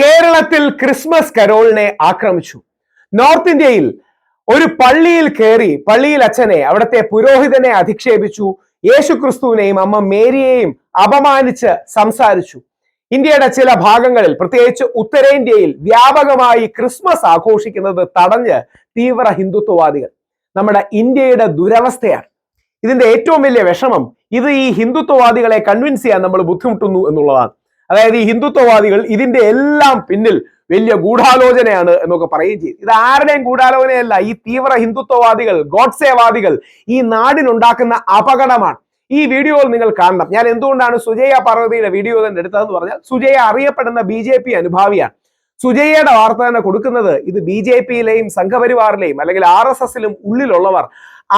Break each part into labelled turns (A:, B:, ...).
A: കേരളത്തിൽ ക്രിസ്മസ് കരോളിനെ ആക്രമിച്ചു. നോർത്ത് ഇന്ത്യയിൽ ഒരു പള്ളിയിൽ കയറി പള്ളിയിൽ അച്ഛനെ അവിടുത്തെ പുരോഹിതനെ അധിക്ഷേപിച്ചു. യേശുക്രിസ്തുവിനെയും അമ്മ മേരിയെയും അപമാനിച്ച് സംസാരിച്ചു. ഇന്ത്യയുടെ ചില ഭാഗങ്ങളിൽ പ്രത്യേകിച്ച് ഉത്തരേന്ത്യയിൽ വ്യാപകമായി ക്രിസ്മസ് ആഘോഷിക്കുന്നത് തടഞ്ഞ് തീവ്ര ഹിന്ദുത്വവാദികൾ. നമ്മുടെ ഇന്ത്യയുടെ ദുരവസ്ഥയാണ്. ഇതിന്റെ ഏറ്റവും വലിയ വിഷമം ഇത് ഈ ഹിന്ദുത്വവാദികളെ കൺവിൻസ് ചെയ്യാൻ നമ്മൾ ബുദ്ധിമുട്ടുന്നു എന്നുള്ളതാണ്. അതായത് ഈ ഹിന്ദുത്വവാദികൾ ഇതിന്റെ എല്ലാം പിന്നിൽ വലിയ ഗൂഢാലോചനയാണ് എന്നൊക്കെ പറയുകയും ചെയ്യും ഇത് ആരുടെയും ഗൂഢാലോചനയല്ല ഈ തീവ്ര ഹിന്ദുത്വവാദികൾ ഗോഡ്സേവാദികൾ ഈ നാടിനുണ്ടാക്കുന്ന അപകടമാണ്. ഈ വീഡിയോയിൽ നിങ്ങൾ കാണണം. ഞാൻ എന്തുകൊണ്ടാണ് സുജയ പാർവതിയുടെ വീഡിയോ തന്നെ എടുത്തതെന്ന് പറഞ്ഞാൽ സുജയ അറിയപ്പെടുന്ന ബി ജെ പി അനുഭാവിയാണ്. സുജയയുടെ വാർത്ത തന്നെ കൊടുക്കുന്നത് ഇത് ബി ജെ പിയിലെയും സംഘപരിവാറിലെയും അല്ലെങ്കിൽ ആർ എസ് എസിലും ഉള്ളിലുള്ളവർ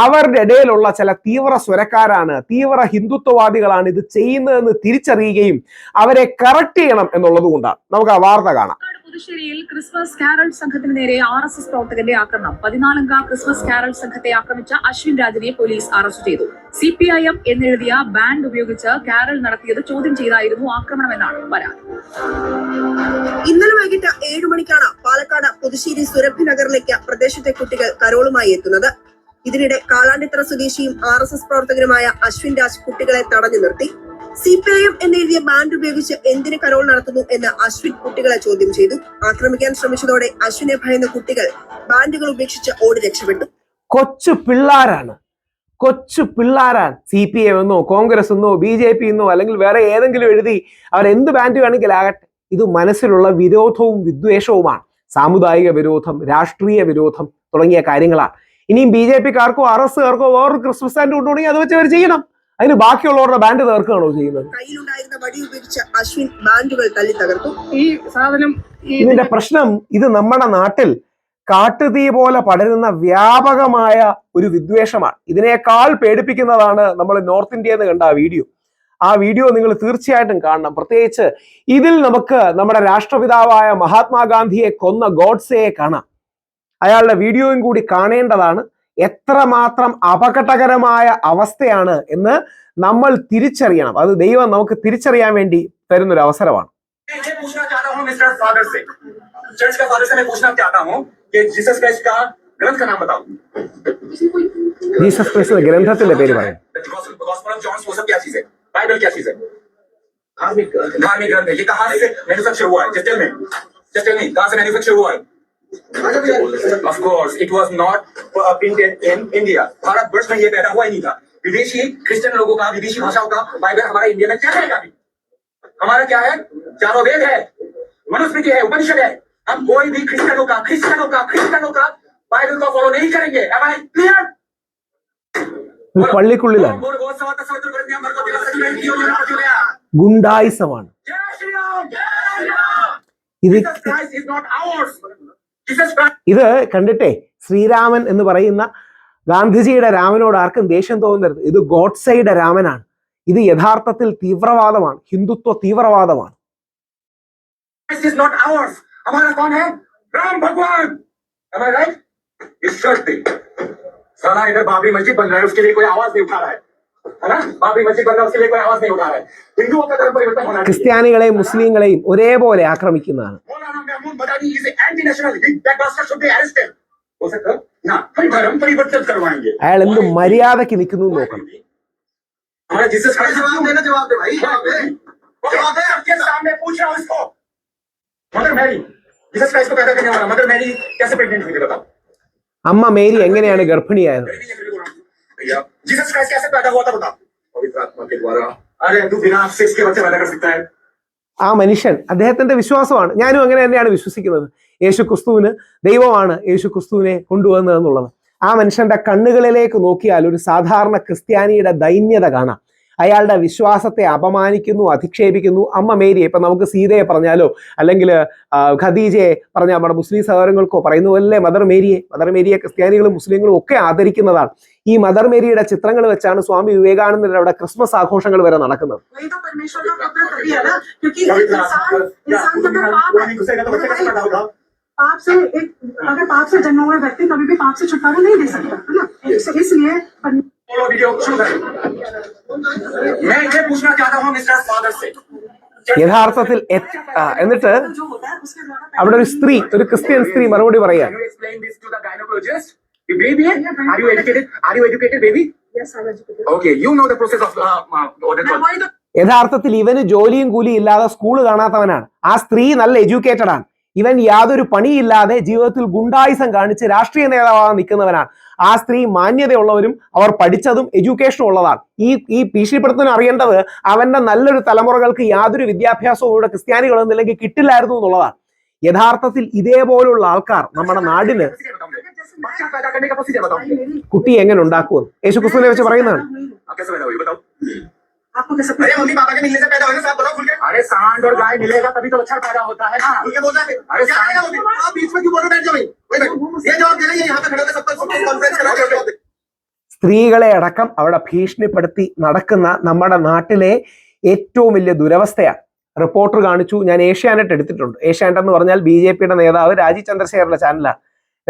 A: അവരുടെ ഇടയിലുള്ള ചില തീവ്ര സ്വരക്കാരാണ് തീവ്ര ഹിന്ദുത്വവാദികളാണ് ഇത് ചെയ്യുന്നതെന്ന് തിരിച്ചറിയുകയും അവരെ കറക്റ്റ് ചെയ്യണം എന്നുള്ളത് കൊണ്ടാണ്. നമുക്ക് ആ വാർത്ത കാണാം.
B: പുതുശ്ശേരിയിൽ ക്രിസ്മസ് കാരൾ സംഘത്തിന് നേരെ ആർ എസ് എസ് പ്രവർത്തകന്റെ ആക്രമണം. പതിനാലംഗ ക്രിസ്മസ് കാരൾ സംഘത്തെ ആക്രമിച്ച അശ്വിൻ രാജിനെ പോലീസ് അറസ്റ്റ് ചെയ്തു. സി പി ഐ എം എന്നെഴുതിയ ബാൻഡ് ഉപയോഗിച്ച് കാരൾ നടത്തിയത് ചോദ്യം ചെയ്തായിരുന്നു ആക്രമണമെന്നാണ് പരാതി.
C: ഇന്നലെ വൈകിട്ട് ഏഴു മണിക്കാണ് പാലക്കാട് പുതുശ്ശേരി സുരഭി നഗറിലേക്ക് പ്രദേശത്തെ കുട്ടികൾ കരോളുമായി എത്തുന്നത്. ഇതിനിടെ കാലാണ്ടിത്തറ സ്വദേശിയും ആർ എസ് എസ് പ്രവർത്തകരുമായ അശ്വിൻ രാജ് കുട്ടികളെ തടഞ്ഞു നിർത്തി. സി പി ഐ എം എന്നെഴുതിയ ബാൻഡ് ഉപയോഗിച്ച് എന്തിന് കരോൾ നടത്തുന്നു എന്ന് അശ്വിൻ കുട്ടികളെ ചോദ്യം ചെയ്തു. ആക്രമിക്കാൻ ശ്രമിച്ചതോടെ അശ്വിനെ ഭയന്ന കുട്ടികൾ ബാൻഡുകൾ ഉപേക്ഷിച്ച് ഓടി രക്ഷപ്പെട്ടു.
A: കൊച്ചു പിള്ളാരാണ്. കൊച്ചു പിള്ളാരാണ് സി പി എം എന്നോ കോൺഗ്രസ് എന്നോ ബി ജെ പി എന്നോ അല്ലെങ്കിൽ വേറെ ഏതെങ്കിലും എഴുതി അവർ എന്ത് ബാൻഡ് വേണമെങ്കിൽ ആകട്ടെ. ഇത് മനസ്സിലുള്ള വിരോധവും വിദ്വേഷവുമാണ്. സാമുദായിക വിരോധം രാഷ്ട്രീയ വിരോധം തുടങ്ങിയ കാര്യങ്ങളാണ്. ഇനിയും ബി ജെ പിക്കാർക്കോ ആർ എസ് കാർക്കോ വേറൊരു ക്രിസ്മസ് സ്റ്റാൻഡ് കൊണ്ടുപോകണമെങ്കിൽ അത് വെച്ച് അവർ ചെയ്യണം. അതിന് ബാക്കിയുള്ളവരുടെ ബാൻഡ് തീർക്കുകയാണോ ചെയ്യുന്നത്?
C: കയ്യിലുണ്ടായിരുന്ന വടി ഉപയോഗിച്ച് അശ്വിൻ ബാൻഡുകൾ തല്ലി തകർത്തു.
D: ഈ സാധനം
A: ഇതിന്റെ പ്രശ്നം ഇത് നമ്മുടെ നാട്ടിൽ കാട്ടുതീ പോലെ പടരുന്ന വ്യാപകമായ ഒരു വിദ്വേഷമാണ്. ഇതിനേക്കാൾ പേടിപ്പിക്കുന്നതാണ് നമ്മൾ നോർത്ത് ഇന്ത്യയിൽ നിന്ന് കണ്ട ആ വീഡിയോ. ആ വീഡിയോ നിങ്ങൾ തീർച്ചയായിട്ടും കാണണം. പ്രത്യേകിച്ച് ഇതിൽ നമുക്ക് നമ്മുടെ രാഷ്ട്രപിതാവായ മഹാത്മാഗാന്ധിയെ കൊന്ന ഗോഡ്സയെ കാണാം. അയാളുടെ വീഡിയോയും കൂടി കാണേണ്ടതാണ് എത്രമാത്രം അപകടകരമായ അവസ്ഥയാണ് എന്ന് നമ്മൾ തിരിച്ചറിയണം അത് ദൈവം നമുക്ക് തിരിച്ചറിയാൻ വേണ്ടി തരുന്നൊരു അവസരമാണ്
E: मैं ये पूछना चाहता हूँ मिस्टर फादर से चर्च का फादर से मैं पूछना चाहता हूँ कि जीसस क्राइस्ट का ग्रंथ का नाम बताओ
A: ജീസസ് ക്രിസ്തു ഗ്രന്ഥത്തിന്റെ പേര് പറയും
E: गॉस्पेल ऑफ जॉन वो सब क्या चीज है बाइबल क्या चीज है धार्मिक धार्मिक ग्रंथ है ये कहाँ से मैन्युफैक्चर हुआ है just tell me just tell me कहाँ से मैन्युफैक्चर हुआ है of course it was not printed in India Bharat Varsh में ये पैदा हुआ ही नहीं था विदेशी क्रिश्चियन लोगों का विदेशी भाषाओं का बाइबल हमारे इंडिया में क्या रहेगा अभी हमारा क्या है चारों वेद है मनुस्मृति है उपनिषद है हम कोई भी क्रिश्चियनों का क्रिश्चियनों का क्रिश्चियनों का बाइबल को फॉलो नहीं करेंगे अब आई क्लियर
A: ഇത് പള്ളിക്കുള്ളിലാണ് ഗുണ്ടായിസമാണ് ഇത് ഇത് കണ്ടിട്ടെ ശ്രീരാമൻ എന്ന് പറയുന്ന ഗാന്ധിജിയുടെ രാമനോട് ആർക്കും ദേഷ്യം തോന്നരുത് ഇത് ഗോഡ്സയുടെ രാമനാണ് ഇത് യഥാർത്ഥത്തിൽ തീവ്രവാദമാണ് ഹിന്ദുത്വ തീവ്രവാദമാണ്
E: हमारा कौन है राम भगवान Am I right? इस चर्च पे साला इधर बाबरी मस्जिद बन रहा है उसके लिए कोई आवाज नहीं उठा रहा है
A: ക്രിസ്ത്യാനികളെയും മുസ്ലിങ്ങളെയും ഒരേപോലെ ആക്രമിക്കുന്നതാണ്. അയാൾ എന്ത് മര്യാദയ്ക്ക് നിൽക്കുന്നു നോക്കണം. അമ്മ മേരി എങ്ങനെയാണ് ഗർഭിണിയായത്?
E: भैया जीसस क्राइस्ट कैसे पैदा हुआ था बताओ पवित्र आत्मा के द्वारा अरे तू बिना सेक्स के बच्चे पैदा कर सकता है
A: ആ മനുഷ്യൻ അദ്ദേഹത്തിന്റെ വിശ്വാസമാണ് ഞാനും അങ്ങനെ തന്നെയാണ് വിശ്വസിക്കുന്നത് യേശു ക്രിസ്തുവിന് ദൈവമാണ് യേശു ക്രിസ്തുവിനെ കൊണ്ടുവന്നത് എന്നുള്ളത് ആ മനുഷ്യന്റെ കണ്ണുകളിലേക്ക് നോക്കിയാൽ ഒരു സാധാരണ ക്രിസ്ത്യാനിയുടെ ദൈന്യത കാണാം അയാളുടെ വിശ്വാസത്തെ അപമാനിക്കുന്നു അധിക്ഷേപിക്കുന്നു അമ്മ മേരിയെ ഇപ്പൊ നമുക്ക് സീതയെ പറഞ്ഞാലോ അല്ലെങ്കിൽ ഖദീജയെ പറഞ്ഞ നമ്മുടെ മുസ്ലിം സഹോദരങ്ങൾക്കോ പറയുന്ന പോലെ മദർ മേരിയെ മദർ മേരിയെ ക്രിസ്ത്യാനികളും മുസ്ലിങ്ങളും ഒക്കെ ആദരിക്കുന്നതാണ് ഈ മദർ മേരിയുടെ ചിത്രങ്ങൾ വെച്ചാണ് സ്വാമി വിവേകാനന്ദന്റെ അവിടെ ക്രിസ്മസ് ആഘോഷങ്ങൾ വരെ നടക്കുന്നത്
C: वही तो परमेश्वर का पुत्र तभी है ना क्योंकि
E: पवित्र
C: इंसान
E: आत्मा
C: इंसान के अंदर पाप
E: पूरा नहीं घुसेगा तो बच्चे कैसे पैदा होगा
C: पाप से एक अगर पाप से जन्मा हुआ व्यक्ति कभी भी पाप से छुटकारा नहीं दे सकता है ना तो इसलिए
A: യഥാർത്ഥത്തിൽ എന്നിട്ട് അവിടെ ഒരു സ്ത്രീ ഒരു ക്രിസ്ത്യൻ സ്ത്രീ മറുപടി പറയാ യഥാർത്ഥത്തിൽ ഇവന് ജോലിയും കൂലിയും ഇല്ലാതെ സ്കൂൾ കാണാത്തവനാണ്. ആ സ്ത്രീ നല്ല എഡ്യൂക്കേറ്റഡ് ആണ് ഇവൻ യാതൊരു പണിയില്ലാതെ ജീവിതത്തിൽ ഗുണ്ടായുസം കാണിച്ച് രാഷ്ട്രീയ നേതാവാൻ നിൽക്കുന്നവനാണ്. ആ സ്ത്രീ മാന്യതയുള്ളവരും അവർ പഠിച്ചതും എഡ്യൂക്കേഷനും ഉള്ളതാണ്. ഈ ഈ ഭീഷണിപ്പെടുത്തുന്ന അറിയേണ്ടത് അവന്റെ നല്ലൊരു തലമുറകൾക്ക് യാതൊരു വിദ്യാഭ്യാസവും ഇവിടെ ക്രിസ്ത്യാനികളൊന്നും ഇല്ലെങ്കിൽ കിട്ടില്ലായിരുന്നു എന്നുള്ളതാണ്. യഥാർത്ഥത്തിൽ ഇതേപോലുള്ള ആൾക്കാർ നമ്മുടെ നാടിന് കുട്ടി എങ്ങനെ ഉണ്ടാക്കുമെന്ന്? യേശുക്രിസ്തുവിനെ വെച്ച് പറയുന്നതാണ്.
E: आप कैसे पैदा हुई बताओ
C: आपको कैसे
E: अरे मम्मी पापा के मिलने से पैदा हुए ना साहब बताओ खुल के अरे सांड और गाय मिलेगा तभी तो अच्छा पैदा होता है ना क्या बोल रहे अरे सांड आप बीच में क्यों बोल रहे बैठ जाओ भाई वही बैठो ये जवाब देना ये यहाँ पे खड़े होकर सबका सबका कॉन्फ्रेंस करा जवाब दे
A: സ്ത്രീകളെ അടക്കം അവിടെ ഭീഷണിപ്പെടുത്തി നടക്കുന്ന നമ്മുടെ നാട്ടിലെ ഏറ്റവും വലിയ ദുരവസ്ഥയാണ് റിപ്പോർട്ടർ കാണിച്ചു ഞാൻ ഏഷ്യാനെറ്റ് എടുത്തിട്ടുണ്ട് ഏഷ്യാനെറ്റ് എന്ന് പറഞ്ഞാൽ ബി ജെ പിയുടെ നേതാവ് രാജീവ് ചന്ദ്രശേഖരന്റെ ചാനലാണ്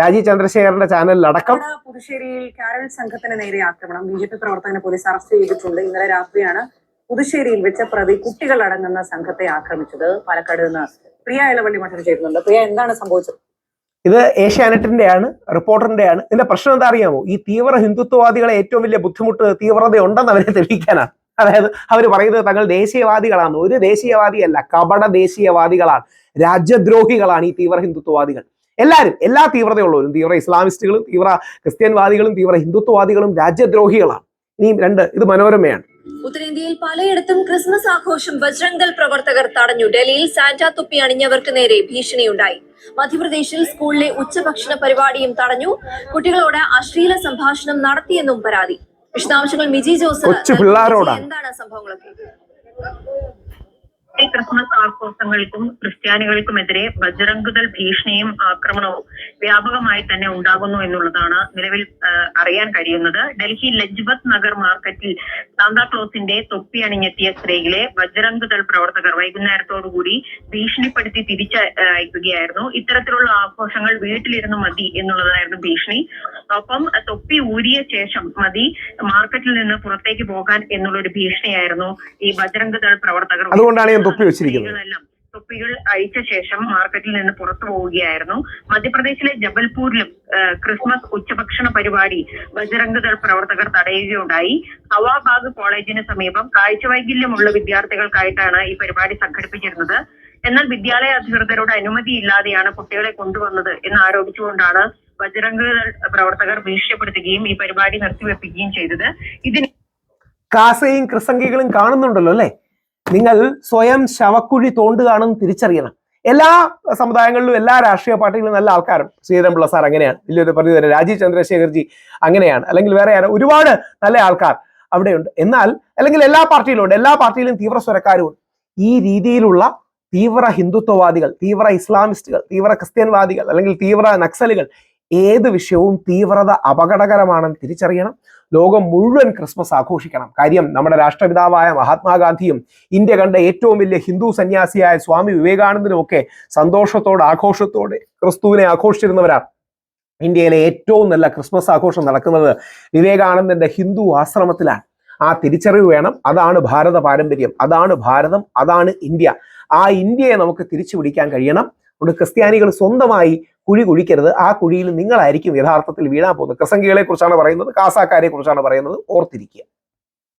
A: രാജീവ് ചന്ദ്രശേഖരന്റെ ചാനലിലടക്കം
F: പുതുശ്ശേരിയിൽ കാരൽ സംഘത്തിന് നേരെ ആക്രമണം. ബി ജെ പി പ്രവർത്തകനെ പോലീസ് അറസ്റ്റ് ചെയ്തിട്ടുണ്ട്. ഇന്നലെ രാത്രിയാണ് പുതുശ്ശേരിയിൽ വെച്ച പ്രതി കുട്ടികൾ അടങ്ങുന്ന സംഘത്തെ ആക്രമിച്ചത്. പാലക്കാട് നിന്ന് പ്രിയ ഇളവള്ളി മഠം ചേരുന്നുണ്ട്. പ്രിയ എന്താണ് സംഭവിച്ചത്?
A: ഇത് ഏഷ്യാനെറ്റിന്റെയാണ് റിപ്പോർട്ടറിന്റെയാണ്. ഇതിന്റെ പ്രശ്നം എന്താ അറിയാമോ? ഈ തീവ്ര ഹിന്ദുത്വവാദികളെ ഏറ്റവും വലിയ ബുദ്ധിമുട്ട് തീവ്രത ഉണ്ടെന്ന് അവരെ തെളിയിക്കാനാണ്. അതായത് അവർ പറയുന്നത് തങ്ങൾ ദേശീയവാദികളാണ് ഒരു ദേശീയവാദിയല്ല കപട ദേശീയവാദികളാണ്. രാജ്യദ്രോഹികളാണ് ഈ തീവ്ര ഹിന്ദുത്വവാദികൾ. എല്ലാവരും എല്ലാ തീവ്രതയുള്ളവരും തീവ്ര ഇസ്ലാമിസ്റ്റുകളും തീവ്ര ക്രിസ്ത്യൻവാദികളും തീവ്ര ഹിന്ദുത്വവാദികളും രാജ്യദ്രോഹികളാണ്. ഇനിയും രണ്ട് ഇത് മനോരമയാണ്.
G: ഉത്തരേന്ത്യയിൽ പലയിടത്തും ക്രിസ്മസ് ആഘോഷം ബജ്രംഗൽ പ്രവർത്തകർ തടഞ്ഞു. ഡൽഹിയിൽ സാന്റാ തുപ്പി അണിഞ്ഞവർക്ക് നേരെ ഭീഷണിയുണ്ടായി. മധ്യപ്രദേശിൽ സ്കൂളിലെ ഉച്ചഭക്ഷണ പരിപാടിയും തടഞ്ഞു. കുട്ടികളോട് അശ്ലീല സംഭാഷണം നടത്തിയെന്നും പരാതി. വിശദാംശങ്ങൾ മിജി
A: ജോസഫ്
G: എന്താണ് സംഭവങ്ങളൊക്കെ?
H: ആഘോഷങ്ങൾക്കും ക്രിസ്ത്യാനികൾക്കുമെതിരെ ബജറംഗുദൾ ഭീഷണിയും ആക്രമണവും വ്യാപകമായി തന്നെ ഉണ്ടാകുന്നു എന്നുള്ളതാണ് നിലവിൽ അറിയാൻ കഴിയുന്നത്. ഡൽഹി ലജ്പത് നഗർ മാർക്കറ്റിൽ സാന്താക്ലോസിന്റെ തൊപ്പി അണിഞ്ഞെത്തിയ സ്ത്രീകളെ ബജറംഗുദൾ പ്രവർത്തകർ വൈകുന്നേരത്തോടുകൂടി ഭീഷണിപ്പെടുത്തി തിരിച്ചയക്കുകയായിരുന്നു ഇത്തരത്തിലുള്ള ആഘോഷങ്ങൾ വീട്ടിലിരുന്ന് മതി എന്നുള്ളതായിരുന്നു ഭീഷണി. ഒപ്പം തൊപ്പി ഊരിയ ശേഷം മതി മാർക്കറ്റിൽ നിന്ന് പുറത്തേക്ക് പോകാൻ എന്നുള്ളൊരു ഭീഷണിയായിരുന്നു ഈ ബജറംഗ് ദൾ പ്രവർത്തകർ
A: അതുകൊണ്ടാണ് ഞാൻ തൊപ്പി വെച്ചിരിക്കുന്നത്.
H: തൊപ്പികൾ അഴിച്ച ശേഷം മാർക്കറ്റിൽ നിന്ന് പുറത്തു പോവുകയായിരുന്നു. മധ്യപ്രദേശിലെ ജബൽപൂരിലും ക്രിസ്മസ് ഉച്ചഭക്ഷണ പരിപാടി ബജറംഗ് ദൾ പ്രവർത്തകർ തടയുകയുണ്ടായി. ഹവാബാഗ് കോളേജിന് സമീപം കാഴ്ചവൈകല്യമുള്ള വിദ്യാർത്ഥികൾക്കായിട്ടാണ് ഈ പരിപാടി സംഘടിപ്പിച്ചിരുന്നത്. എന്നാൽ വിദ്യാലയ അധികൃതരുടെ അനുമതിയില്ലാതെയാണ് കുട്ടികളെ കൊണ്ടുവന്നത് എന്ന് ആരോപിച്ചുകൊണ്ടാണ് ബജറംഗ് ദൾ പ്രവർത്തകർ ഭീഷണിപ്പെടുത്തുകയും ഈ പരിപാടി നിർത്തിവെപ്പിക്കുകയും ചെയ്തത്. ഇതിന്
A: കാസയും ക്രിസംഗികളും കാണുന്നുണ്ടല്ലോ അല്ലെ? നിങ്ങൾ സ്വയം ശവക്കുഴി തോണ്ടുകയാണെന്ന് തിരിച്ചറിയണം. എല്ലാ സമുദായങ്ങളിലും എല്ലാ രാഷ്ട്രീയ പാർട്ടികളിലും നല്ല ആൾക്കാരും ശ്രീധരൻപിള്ള സാർ അങ്ങനെയാണ്. വലിയൊരു പരിധി രാജീവ് ചന്ദ്രശേഖർജി അങ്ങനെയാണ്. അല്ലെങ്കിൽ വേറെ ആരും ഒരുപാട് നല്ല ആൾക്കാർ അവിടെയുണ്ട്. എന്നാൽ അല്ലെങ്കിൽ എല്ലാ പാർട്ടിയിലും ഉണ്ട് എല്ലാ പാർട്ടിയിലും തീവ്ര സ്വരക്കാരും ഈ രീതിയിലുള്ള തീവ്ര ഹിന്ദുത്വവാദികൾ തീവ്ര ഇസ്ലാമിസ്റ്റുകൾ തീവ്ര ക്രിസ്ത്യൻവാദികൾ അല്ലെങ്കിൽ തീവ്ര നക്സലുകൾ ഏത് വിഷയവും തീവ്രത അപകടകരമാണെന്ന് തിരിച്ചറിയണം. ലോകം മുഴുവൻ ക്രിസ്മസ് ആഘോഷിക്കണം. കാര്യം നമ്മുടെ രാഷ്ട്രപിതാവായ മഹാത്മാഗാന്ധിയും ഇന്ത്യ കണ്ട ഏറ്റവും വലിയ ഹിന്ദു സന്യാസിയായ സ്വാമി വിവേകാനന്ദനും ഒക്കെ സന്തോഷത്തോടെ ആഘോഷത്തോടെ ക്രിസ്തുവിനെ ആഘോഷിച്ചിരുന്നവരാണ്. ഇന്ത്യയിലെ ഏറ്റവും നല്ല ക്രിസ്മസ് ആഘോഷം നടക്കുന്നത് വിവേകാനന്ദന്റെ ഹിന്ദു ആശ്രമത്തിലാണ്. ആ തിരിച്ചറിവ് വേണം. അതാണ് ഭാരത പാരമ്പര്യം. അതാണ് ഭാരതം. അതാണ് ഇന്ത്യ. ആ ഇന്ത്യയെ നമുക്ക് തിരിച്ചു പിടിക്കാൻ കഴിയണം. അതുകൊണ്ട് ക്രിസ്ത്യാനികൾ സ്വന്തമായി കുഴി കുഴിക്കരുത്. ആ കുഴിയിൽ നിങ്ങളായിരിക്കും യഥാർത്ഥത്തിൽ വീഴാൻ പോകുന്നത്. ക്രിസംഗികളെ കുറിച്ചാണ് പറയുന്നത് കാസാക്കാരെ കുറിച്ചാണ് പറയുന്നത്. ഓർത്തിരിക്കുക.